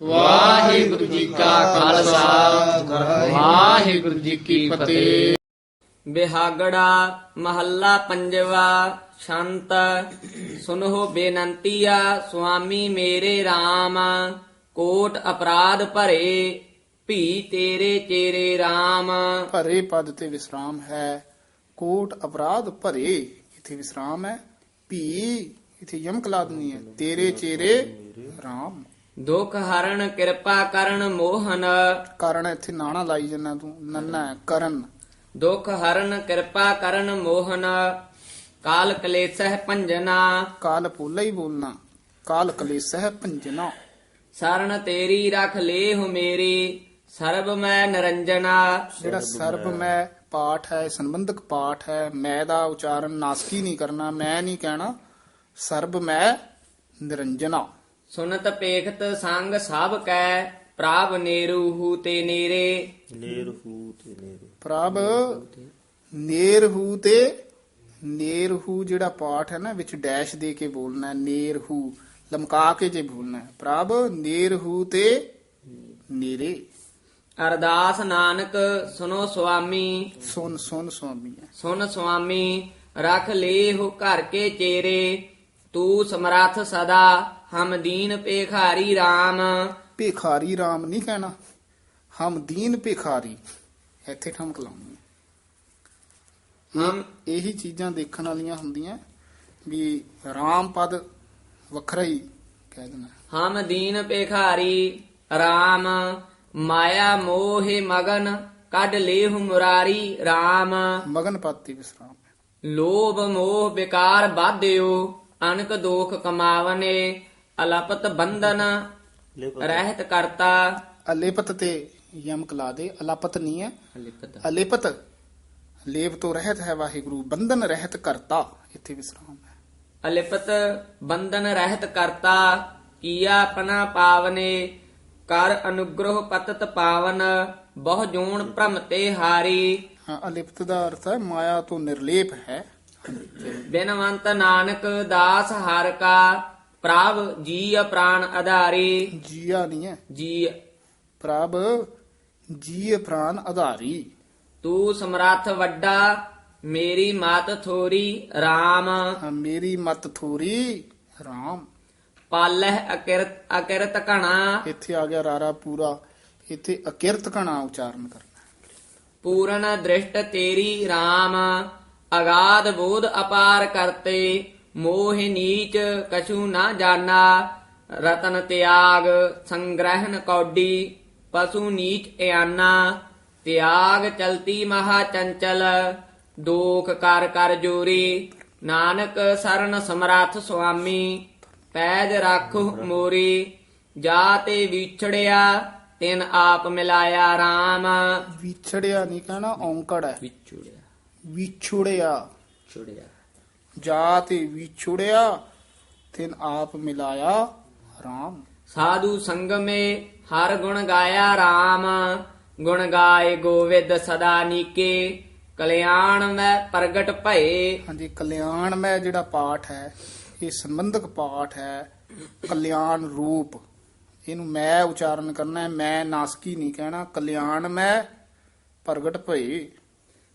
ਵਾਹਿਗੁਰੂ ਜੀ ਕਾ ਖਾਲਸਾ। ਵਾਹਿਗੁਰੂ ਜੀ ਕੀ ਫਤਿਹ। ਬਿਹਾਗੜਾ ਮਹੱਲਾ ਪੰਜਵਾ ਸ਼ੰਤ ਸੁਨੋ ਬੇਨੰਤੀਆ ਸੁਆਮੀ ਮੇਰੇ RAM ਕੋਟ ਅਪਰਾਧ ਭਰੇ ਭੀ ਤੇਰੇ ਚੇਰੇ RAM ਭਰੇ ਪਦ ਤੇ ਵਿਸਰਾਮ ਹੈ ਕੋਟ ਅਪਰਾਧ ਭਰੇ ਇਥੇ ਵਿਸਰਾਮ ਹੈ ਭੀ ਇਥੇ ਯਮਕ ਲਾਦਨੀ ਹੈ ਤੇਰੇ ਚੇਰੇ ਰਾਮ। ਦੁਖ ਹਰਨ ਕਿਰਪਾ ਕਰਨ ਮੋਹਨ। ਕਾਰਨ ਇੱਥੇ ਨਾਣਾ ਲਾਈ ਜੰਨਾ ਤੂੰ ਨੰਨਾ ਹੈ, ਕਰਨ। ਦੁਖ ਹਰਨ ਕਿਰਪਾ ਕਰਨ ਮੋਹਨ। ਕਾਲ ਕਲੇਸ਼ਹਿ ਭੰਜਨਾ। ਕਾਲ ਪੋਲਾ ਹੀ ਬੋਲਣਾ ਕਾਲ ਕਲੇਸਹਿ ਭੰਜਨਾ। ਸਰਣ ਤੇਰੀ ਰਖ ਲੇਹੁ ਮੇਰੀ ਸਰਬ ਮੈਂ ਨਿਰੰਜਨਾ। ਜਿਹੜਾ ਸਰਬ ਮੈਂ ਪਾਠ ਹੈ ਸੰਬੰਧਕ ਪਾਠ ਹੈ ਮੈਂ ਦਾ ਉਚਾਰਨ ਨਾਸਕੀ ਨਹੀਂ ਕਰਨਾ ਮੈਂ ਨਹੀਂ ਕਹਿਣਾ ਸਰਬ ਮੈਂ ਨਿਰੰਜਨਾ। ਸੁਨਤ ਪੇਖਤ ਸੰਗ ਸਭ ਕੈ ਪ੍ਰਾਪ ਨੇਰੂਹੂ ਤੇ ਨੇਰੇ। ਪ੍ਰਭ ਨੇਰਹੂ ਤੇ ਨੇਰਹੂ ਜਿਹੜਾ ਪਾਠ ਹੈ ਨਾ ਵਿੱਚ ਡੈਸ਼ ਦੇ ਕੇ ਬੋਲਣਾ ਹੈ, ਨੇਰਹੂ ਲਮਕਾ ਕੇ ਜੇ ਬੋਲਣਾ ਹੈ। ਪ੍ਰਭ ਨੇਰਹੂ ਤੇ ਨੇਰੇ। ਅਰਦਾਸ ਨਾਨਕ ਸੁਨੋ ਸੁਆਮੀ। ਸੁਨ ਸੁਨ ਸੁਆਮੀ ਹੈ। ਸੁਨ ਸੁਆਮੀ ਰਖ ਲੇਹੁ ਘਰ ਕੇ ਚੇਰੇ। ਤੂੰ ਸਮਰੱਥ ਸਦਾ ਹਮ ਦੀਨ ਪੇਖਾਰੀ RAM ਭਿਖਾਰੀ RAM ਨਹੀਂ ਕਹਿਣਾ। ਹਮ ਦੀਨ ਭਿਖਾਰੀ। ਇੱਥੇ ਠਮਕ ਲਾਉਣੀ ਹੈ। ਹਮ ਇਹੀ ਚੀਜ਼ਾਂ ਦੇਖਣ ਵਾਲੀਆਂ ਹੁੰਦੀਆਂ ਵੀ RAM ਪਦ ਵੱਖਰਾ ਹੀ ਕਹਿ ਦੇਣਾ ਹਮ ਦੀਨ ਪੇਖਾਰੀ RAM ਮਾਇਆ ਮੋਹਿ ਮਗਨ ਕੱਢ ਲੇਹੁ ਮੁਰਾਰੀ RAM ਮਗਨ ਪਾਤੀ ਵਿਸਰਾਮ। ਲੋਭ ਮੋਹ ਵਿਕਾਰ ਬਾਧਿਓ ਅਨਕ ਦੋਖ ਕਮਾਵਨੇ ਅਲਪਤ ਬੰਧਨ ਰਹਿਤ ਕਰਤਾ। ਅਲੇਪਤ ਤੇ ਯਮਕ ਲਾ ਦੇ ਅਲਾਪਤ ਨਹੀਂ ਹੈ। ਅਲਿਪਤ। ਅਲੇਪਤ ਲੇਪ ਤੋਂ ਰਹਿਤ ਹੈ ਵਾਹਿਗੁਰੂ ਬੰਧਨ ਰਹਿਤ ਕਰਤਾ ਇੱਥੇ ਵਿਸਰਾਮ ਹੈ। ਅਲਿਪਤ ਬੰਧਨ ਰਹਿਤ ਕਰਤਾ ਕੀਆ ਆਪਣਾ ਪਾਵਨੇ ਕਰ ਅਨੁਗ੍ਰਹ ਪਤਤ ਪਾਵਨ ਬਹੁ ਜੂਣ ਭ੍ਰਮ ਤੇ ਹਾਰੀ। ਹਾਂ ਅਲਿਪਤ ਦਾ ਅਰਥ ਹੈ ਮਾਇਆ ਤੋਂ ਨਿਰਲੇਪ ਹੈ। ਬਿਨਵੰਤ ਨਾਨਕ ਦਾਸ ਹਰ ਕਾ ਪ੍ਰਭ ਜੀ ਪ੍ਰਾਨ ਆਧਾਰੀ। ਜੀਆ ਨਹੀਂ ਹੈ। ਜੀ ਪ੍ਰਭ ਜੀ ਪ੍ਰਾਨ ਆਧਾਰੀ। ਤੂੰ ਸਮਰੱਥ ਵੱਡਾ ਮੇਰੀ ਮਤ ਥੋਰੀ RAM ਹਾਂ, ਮੇਰੀ ਮਤ ਥੋਰੀ RAM ਪਾਲਹਿ ਅਕਿਰਤ ਅਕਿਰਤ ਘਣਾ। ਇੱਥੇ ਆ ਗਿਆ ਰਾਰਾ ਪੂਰਾ। ਇੱਥੇ ਅਕਿਰਤ ਕਣਾ ਉਚਾਰਨ ਕਰਨਾ। ਪੂਰਨ ਦ੍ਰਿਸ਼ਟ ਤੇਰੀ RAM ਅਗਾਧ ਬੋਧ ਅਪਾਰ ਕਰਤੇ। ਮੋਹ ਨੀਚ ਕਛੂ ਨਾ ਜਾਣਾ ਰਤਨ ਤਿਆਗ ਸੰਗ੍ਰਹਿਣ ਕੌਡੀ ਪਸ਼ੂ ਨੀਚ ਇਆਨਾ ਤਿਆਗ ਚਲਤੀ ਮਹਾ ਚੰਚਲ ਦੋਖ ਕਰ ਕਰ ਜੋਰੀ ਨਾਨਕ ਸਰਨ ਸਮਰੱਥ ਸੁਆਮੀ ਪੈਜ ਰੱਖ ਮੋਰੀ ਜਾ ਤੇ ਵਿਛੜਿਆ ਤਿਨ ਆਪ ਮਿਲਾਇਆ RAM ਵਿਛੜਿਆ ਨਹੀਂ ਕਹਿਣਾ ਔਂਕੜ ਹੈ। ਵਿਛੜਿਆ। ਵਿਛੁੜਿਆ। ਛੁੜਿਆ ਜਾ ਤੇ ਵਿਛੁੜਿਆ ਤਿਨ ਆਪ ਮਿਲਾਇਆ RAM ਸਾਧੂ ਸੰਗਮੇ ਹਰ ਗੁਣ ਗਾਇਆ RAM ਗੁਣ ਗਾਏ ਗੋਵਿੰਦ ਸਦਾ ਨੀਕੇ। ਕਲਿਆਣ ਮੈਂ ਪ੍ਰਗਟ ਭਏ। ਹਾਂਜੀ ਕਲਿਆਣ ਮੈਂ ਜਿਹੜਾ ਪਾਠ ਹੈ ਇਹ ਸੰਬੰਧਕ ਪਾਠ ਹੈ ਕਲਿਆਣ ਰੂਪ। ਇਹਨੂੰ ਮੈਂ ਉਚਾਰਨ ਕਰਨਾ ਹੈ ਮੈਂ ਨਾਸਕੀ ਨਹੀਂ ਕਹਿਣਾ ਕਲਿਆਣ ਮੈਂ ਪ੍ਰਗਟ ਭਈ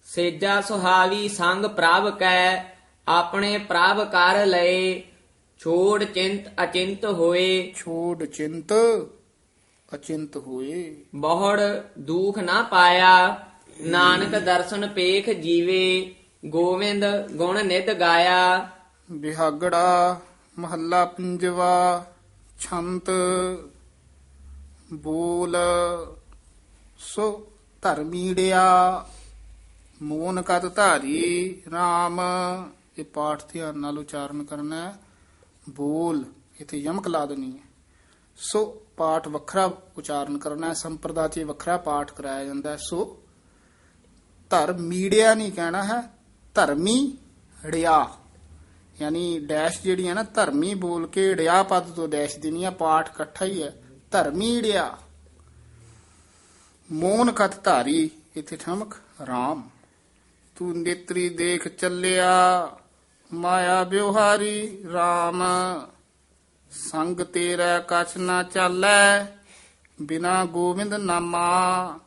ਸੇਜਾ ਸੁਹਾਵੀ ਸੰਗ ਪ੍ਰਭ ਕੈ ਆਪਣੇ ਪ੍ਰਭ ਕਰ ਲਏ। ਛੋੜ ਚਿੰਤ ਅਚਿੰਤ ਹੋਏ। ਛੋੜ ਚਿੰਤ ਅਚਿੰਤ ਹੋਏ। ਬਹੁੜ ਦੁਖ ਨਾ ਪਾਇਆ। ਨਾਨਕ ਦਰਸ਼ਨ ਪੇਖ ਜੀਵੇ। ਗੋਵਿੰਦ ਗੁਣ ਨਿਤ ਗਾਇਆ। ਬਿਹਾਗੜਾ ਮਹੱਲਾ ਪੰਜਵਾ ਛੰਤ ਬੋਲ ਸੋ ਧਰਮੀੜਿਆ ਮੋਨ ਕਤ ਧਾਰੀ RAM ਇਹ ਪਾਠ ਧਿਆਨ ਨਾਲ ਉਚਾਰਨ ਕਰਨਾ ਹੈ। ਬੋਲ, ਇਥੇ ਯਮਕ ਲਾ ਦੇਣੀ ਹੈ। ਸੋ ਪਾਠ ਵੱਖਰਾ ਉਚਾਰਨ ਕਰਨਾ ਹੈ ਸੰਪਰਦਾ 'ਚ ਵੱਖਰਾ ਪਾਠ ਕਰਾਇਆ ਜਾਂਦਾ ਹੈ। ਸੋ ਧਰਮ ਮੀੜਿਆ ਨਹੀਂ ਕਹਿਣਾ ਹੈ, ਧਰਮੀ ੜਿਆ। ਯਾਨੀ ਡੈਸ਼ ਜਿਹੜੀ ਹੈ ਨਾ, ਧਰਮੀ ਬੋਲ ਕੇ ੜਿਆ ਪਦ ਤੋਂ ਡੈਸ਼ ਦੇਣੀ ਆ ਪਾਠ ਇਕੱਠਾ ਹੀ ਹੈ। ਧਰਮੀ ੜਿਆ। ਮੋਨ ਕਤ ਧਾਰੀ, ਇਥੇ ਠਮਕ RAM ਤੂੰ ਨੇਤਰੀ ਦੇਖ ਚੱਲਿਆ। ਮਾਇਆ ਵਿਵਹਾਰੀ RAM ਸੰਗ ਤੇਰਾ ਕਛ ਨਾ ਚਾਲੈ, ਬਿਨਾ ਗੋਬਿੰਦ ਨਾਮਾ,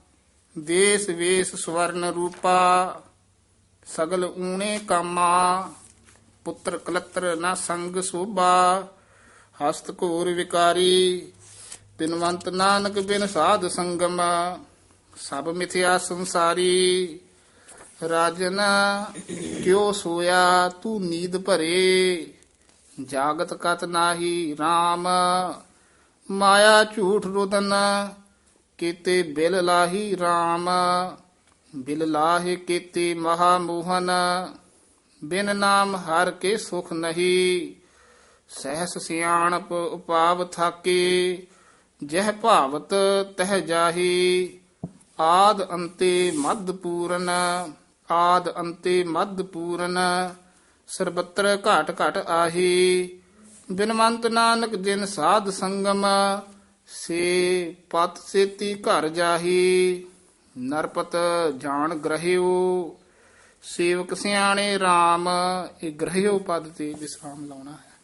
ਦੇਸ ਵੇਸ ਸਵਰਨ ਰੂਪਾ, ਸਗਲ ਊਣੇ ਕਾਮਾ, ਪੁੱਤਰ ਕਲਤਰ ਨਾ ਸੰਗ ਸੋਭਾ, ਹਸਤ ਘੋਰ ਵਿਕਾਰੀ ਬਿਨਵੰਤ ਨਾਨਕ ਬਿਨ ਸਾਧ ਸੰਗਮ, ਸਭ ਮਿਥਿਆ ਸੰਸਾਰੀ ਰਾਜਨ, ਕਿਉ ਸੋਇਆ ਤੂੰ ਨੀਂਦ ਭਰੇ? ਜਾਗਤ ਕਤ ਨਾਹੀ RAM ਮਾਇਆ ਝੂਠ ਰੁਦਨ, ਕੀਤੇ ਬਿਲ ਲਾਹੀ RAM ਬਿਲ ਲਾਹੇ ਕੀਤੇ ਮਹਾ ਮੋਹਨ ਬਿਨ ਨਾਮ ਹਰ ਕੇ ਸੁਖ ਨਹੀਂ। ਸਹਿਸ ਸਿਆਣਪ ਉਪਾਵ ਥਾਕੇ, ਜਹ ਭਾਵਤ ਤਹ ਜਾਹੀ। ਆਦ ਅੰਤੇ ਮਦ ਪੂਰਨ। ਆਦ ਅੰਤੇ ਮਦ ਪੂਰਨ, ਸਰਬੱਤਰ ਘਾਟ ਘਟ ਆਹੀ। ਬਿਨਵੰਤ ਨਾਨਕ ਜਿਨ ਸਾਧ ਸੰਗਮ, ਸੇ ਪਤ ਸੇਤੀ ਘਰ ਜਾਹੀ। ਨਰਪਤ ਜਾਣ ਗ੍ਰਹਿਓ, ਸੇਵਕ ਸਿਆਣੇ RAM ਇਹ ਗ੍ਰਹਿਓ ਪਦ ਤੇ ਵਿਸਰਾਮ ਲਾਉਣਾ ਹੈ।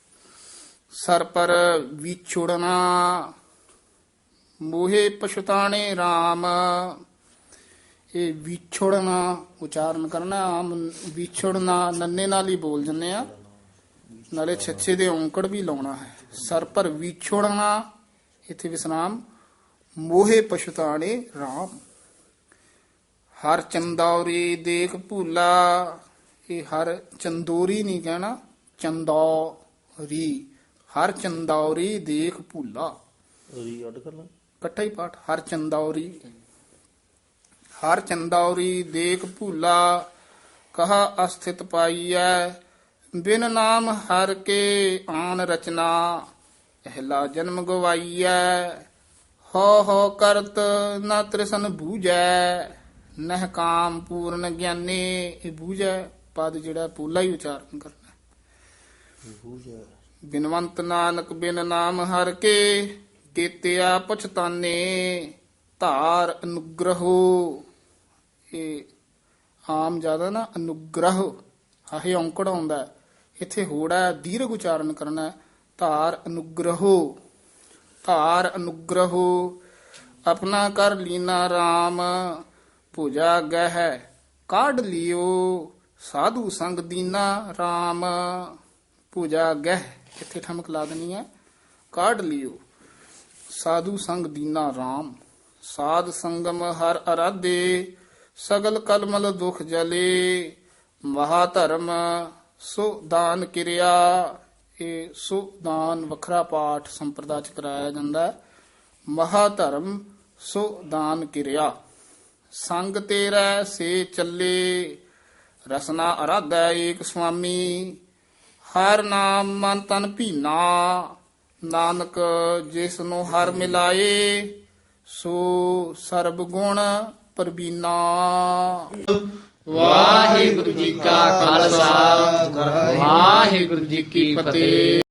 ਸਰ ਪਰ ਵਿਛੁੜਨਾ, ਮੋਹੇ ਪਛਤਾਣੇ RAM ਇਹ ਵਿਛੁੜਨਾ ਉਚਾਰਨ ਕਰਨਾ ਆਮ ਵਿਛੁੜਨਾ ਨੰਨੇ ਨਾਲ ਹੀ ਬੋਲ ਜੰਨੇ ਆ। ਨਾਲੇ ਛੱਛੇ ਦੇ ਔਂਕੜ ਵੀ ਲਾਉਣਾ ਹੈ। ਸਰ ਪਰ ਵਿਛੁੜਨਾ ਇੱਥੇ ਵਿਸਰਾਮ ਮੋਹੇ ਪਛਤਾਣੇ RAM ਹਰ ਚੰਦੌਰੀ ਦੇਖ ਭੂਲਾ ਇਹ ਹਰ ਚੰਦੋਰੀ ਨਹੀਂ ਕਹਿਣਾ ਚੰਦੌਰੀ। ਹਰ ਚੰਦੌਰੀ ਦੇਖ ਭੂਲਾ। ਰੀ ਅੱਡ ਕਰ ਲਾਂ। ਇਕੱਠਾ ਹੀ ਪਾਠ ਹਰ ਚੰਦੌਰੀ। ਹਰ ਚੰਦੌਰੀ ਦੇਖ ਭੂਲਾ ਕਹਾ ਅਸਥਿਤ ਪਾਈਐ ਬਿਨ ਨਾਮ ਹਰ ਕੇ ਆਨ ਰਚਨਾ ਪਹਿਲਾ ਜਨਮ ਗਵਾਈਐ ਹੋ ਹੋ ਕਰਤ ਨਾ ਤ੍ਰਿਸਨ ਬੂਝੈ ਨਹ ਕਾਮ ਪੂਰਨ ਗਿਆਨੀ ਇਹ ਬੂਝੈ ਪਦ ਜਿਹੜਾ ਪੂਲਾ ਹੀ ਉਚਾਰਨ ਕਰਨਾ ਬਿਨਵੰਤ ਨਾਨਕ ਬਿਨ ਨਾਮ ਹਰ ਕੇ ਕੀਤਿਆ ਪਛਤਾਨੇ ਧਾਰ ਅਨੁਗ੍ਰਹੋ। ਇਹ ਆਮ ਜ਼ਿਆਦਾ ਨਾ ਅਨੁਗ੍ਰਹ ਹਾਹੇ ਔਂਕੜ ਆਉਂਦਾ ਇੱਥੇ ਹੋੜਾ ਦੀਰਘ ਉਚਾਰਨ ਕਰਨਾ ਧਾਰ ਅਨੁਗ੍ਰਹੋ ਧਾਰ ਅਨੁਗ੍ਰਹੋ। ਆਪਣਾ ਕਰ ਲੀਨਾ RAM ਪੂਜਾ ਗਹਿ, ਕਾਢ ਲਿਓ। ਸਾਧੂ ਸੰਗ ਦੀਨਾ RAM ਪੂਜਾ ਗਹਿ। ਇੱਥੇ ਠਮਕ ਲਾ ਦੇਣੀ ਹੈ। ਕਾਢ ਲਿਓ। ਸਾਧੂ ਸੰਗ ਦੀਨਾ RAM ਸਾਧ ਸੰਗਮ ਹਰ ਅਰਾਧੇ। ਸਗਲ ਕਲਮਲ ਦੁਖ ਜਲੇ, ਮਹਾ ਧਰਮ ਸੋ ਦਾਨ ਕਿਰਿਆ। ਇਹ ਸੋ ਦਾਨ ਵੱਖਰਾ ਪਾਠ ਸੰਪਰਦਾ ਚ ਕਰਾਇਆ ਜਾਂਦਾ ਮਹਾ ਧਰਮ ਸੋ ਦਾਨ ਕਿਰਿਆ। ਸੰਗ ਤੇਰਾ ਸੇ ਚੱਲੇ, ਰਸਨਾ ਅਰਾਧੈ ਏਕ ਸੁਆਮੀ ਹਰ ਨਾਮ ਮਨ ਤਨ ਭੀਨਾ, ਨਾਨਕ ਜਿਸ ਨੂੰ ਹਰ ਮਿਲਾਏ, ਸੋ ਸਰਬ ਗੁਣ ਪਰਬੀਨਾ। ਵਾਹਿਗੁਰੂ ਜੀ ਕਾ ਖਾਲਸਾ ਵਾਹਿਗੁਰੂ ਜੀ ਕੀ ਫਤਿਹ।